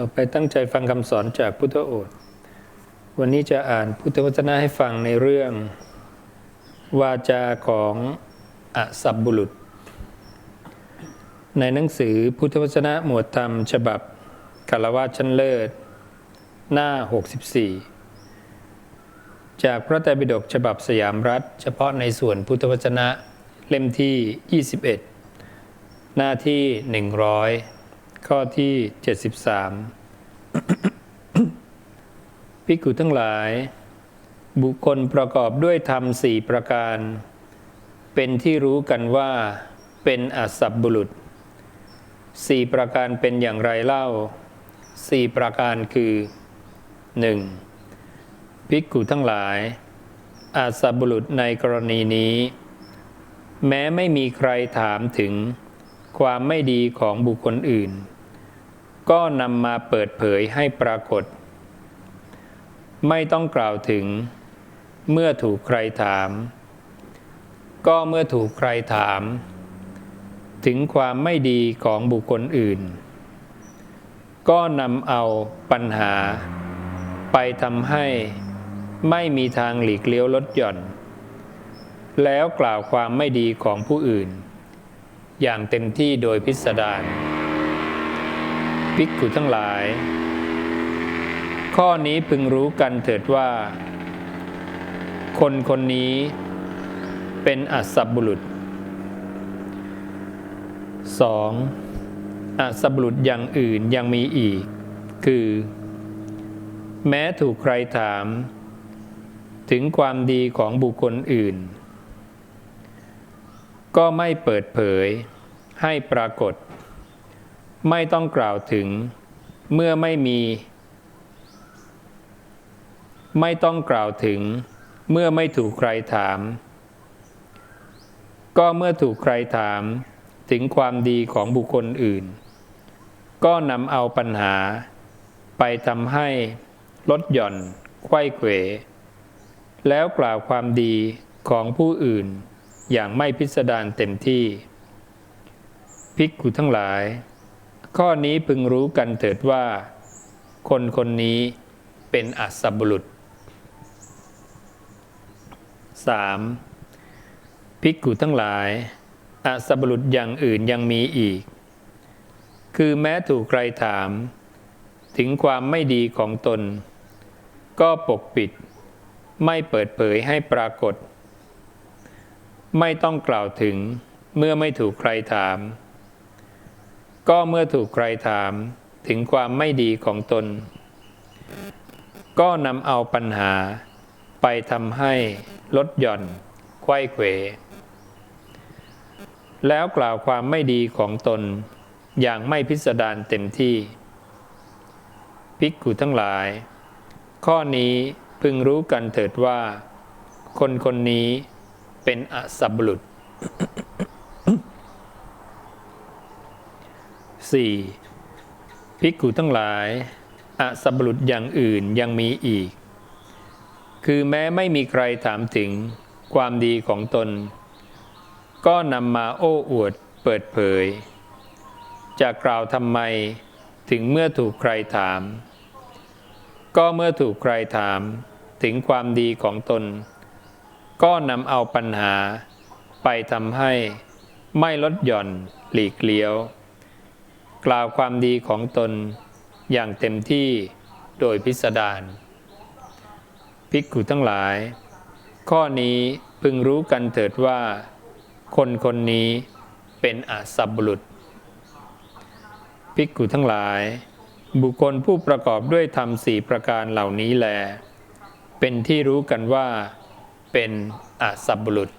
ต่อไปตั้งใจฟังคำสอนจากพุทธโอษฐ์วันนี้จะอ่านพุทธวจนะให้ฟังในเรื่อง วาจาของอสับบุรุษ ในหนังสือพุทธวจนะหมวดธรรม ฉบับกาลวาชั้นเลิศ หน้า 64 จากพระไตรปิฎกฉบับสยามรัฐ เฉพาะในส่วนพุทธวจนะเล่มที่ 21 หน้าที่ 100 ข้อที่ 73ภิกุทั้งหลาย บุคคลประกอบด้วยธรรมสี่ประการ เป็นที่รู้กันว่า เป็นอสับบุรุษสี่ประการเป็นอย่างไรเล่าสี่ประการคือ 1. ภิกขุทั้งหลาย อาสับบุรุษในกรณีนี้ แม้ไม่มีใครถามถึงความไม่ดีของบุคคลอื่น ก็นำมาเปิดเผยให้ปรากฏ ไม่ต้องกล่าวถึง เมื่อถูกใครถาม ก็เมื่อถูกใครถาม ถึงความไม่ดีของบุคคลอื่น ก็นำเอาปัญหา ไปทำให้ไม่มีทางหลีกเลี้ยวลดหย่อน แล้วกล่าวความไม่ดีของผู้อื่น อย่างเต็มที่โดยพิสดาร ภิกขุทั้งหลาย ข้อนี้พึงรู้กันเถิดว่า คนคนนี้เป็นอัศบบุรุษ 2. อัศบบุรุษอย่างอื่นยังมีอีก คือ แม้ถูกใครถาม ถึงความดีของบุคคลอื่น ก็ไม่เปิดเผยให้ปรากฏ ไม่ต้องกล่าวถึง เมื่อไม่มี ไม่ต้องกล่าวถึง เมื่อไม่ถูกใครถาม ก็เมื่อถูกใครถาม ถึงความดีของบุคคลอื่น ก็นำเอาปัญหา ไปทำให้ลดหย่อนไข้เขวแล้วกล่าวความดีของผู้อื่นอย่างไม่พิสดารเต็มที่ ภิกขุทั้งหลาย ข้อนี้พึงรู้กันเถิดว่า คนคนนี้เป็นอัศบุรุษ 3. ภิกขุทั้งหลายอัศบุรุษอย่างอื่นยังมีอีก คือแม้ถูกใครถาม ถึงความไม่ดีของตน ก็ปกปิด ไม่เปิดเผยให้ปรากฏ ไม่ต้องกล่าวถึงเมื่อไม่ถูกใครถาม ก็เมื่อถูกใครถามถึงความไม่ดีของตน ก็นำเอาปัญหาไปทำให้ลดหย่อนไข้เขว แล้วกล่าวความไม่ดีของตนอย่างไม่พิสดารเต็มที่ ภิกขุทั้งหลาย ข้อนี้พึงรู้กันเถิดว่า คนคนนี้เป็นอสับบุรุษ 4. ภิกขุทั้งหลายอสับบุรุษอย่างอื่นยังมีอีก คือแม้ไม่มีใครถามถึงความดีของตน ก็นำมาโอ้อวดเปิดเผย จะกล่าวทำไมถึงเมื่อถูกใครถาม ก็เมื่อถูกใครถามถึงความดีของตน ก็นำเอาปัญหาไปทำให้ไม่ลดหย่อนหลีกเลี้ยว กล่าวความดีของตนอย่างเต็มที่โดยพิสดารภิกขุทั้งหลาย ข้อนี้พึงรู้กันเถิดว่า คนคนนี้เป็นอาสับบุรุษภิกขุทั้งหลาย บุคคลผู้ประกอบด้วยธรรมสี่ประการเหล่านี้แล เป็นที่รู้กันว่าเป็นอาสับบุรุษ